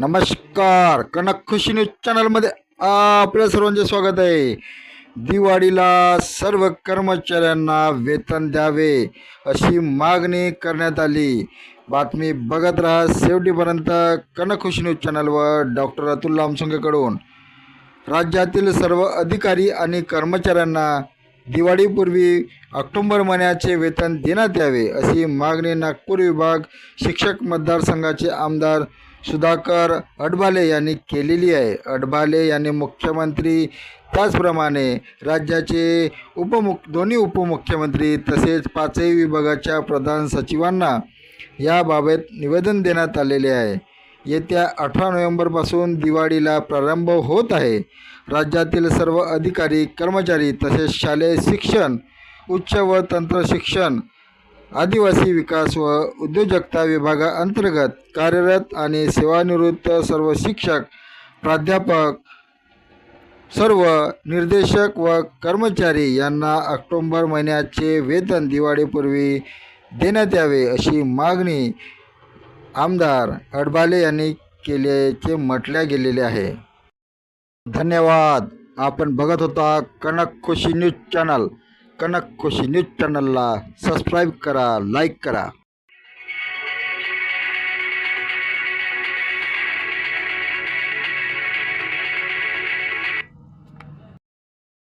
नमस्कार. कनक खुशी न्यूज चॅनलमध्ये आपल्या सर्वांचे स्वागत आहे. दिवाळीला सर्व कर्मचाऱ्यांना वेतन द्यावे अशी मागणी करण्यात आली. बातमी बघत राहा शेवटीपर्यंत कनक खुशी न्यूज चॅनलवर डॉक्टर अतुल लामसंगेकडून. राज्यातील सर्व अधिकारी आणि कर्मचाऱ्यांना दिवाळीपूर्वी ऑक्टोंबर महिन्याचे वेतन देण्यात यावे अशी मागणी नागपूर विभाग शिक्षक मतदारसंघाचे आमदार सुधाकर अडभाले यांनी केलेली आहे. अडभाले यांनी मुख्यमंत्री त्याचप्रमाणे राज्याचे उपमुख दोन्ही उपमुख्यमंत्री तसेच पाचही विभागाच्या प्रधान सचिवांना याबाबत निवेदन देण्यात आलेले आहे. येत्या अठरा नोव्हेंबरपासून दिवाळीला प्रारंभ होत आहे. राज्यातील सर्व अधिकारी कर्मचारी तसेच शालेय शिक्षण उच्च व तंत्र शिक्षण आदिवासी विकास व उद्योजकता विभागाअंतर्गत कार्यरत आणि सेवानिवृत्त सर्व शिक्षक प्राध्यापक सर्व निर्देशक व कर्मचारी यांना ऑक्टोंबर महिन्याचे वेतन दिवाळीपूर्वी देण्यात यावे अशी मागणी आमदार अडबाले यांनी केल्याचे म्हटल्या गेलेले आहे. धन्यवाद. आपण बघत होता Kanak Khushi news channel. Kanak Khushi news चॅनलला सबस्क्राईब करा लाईक करा.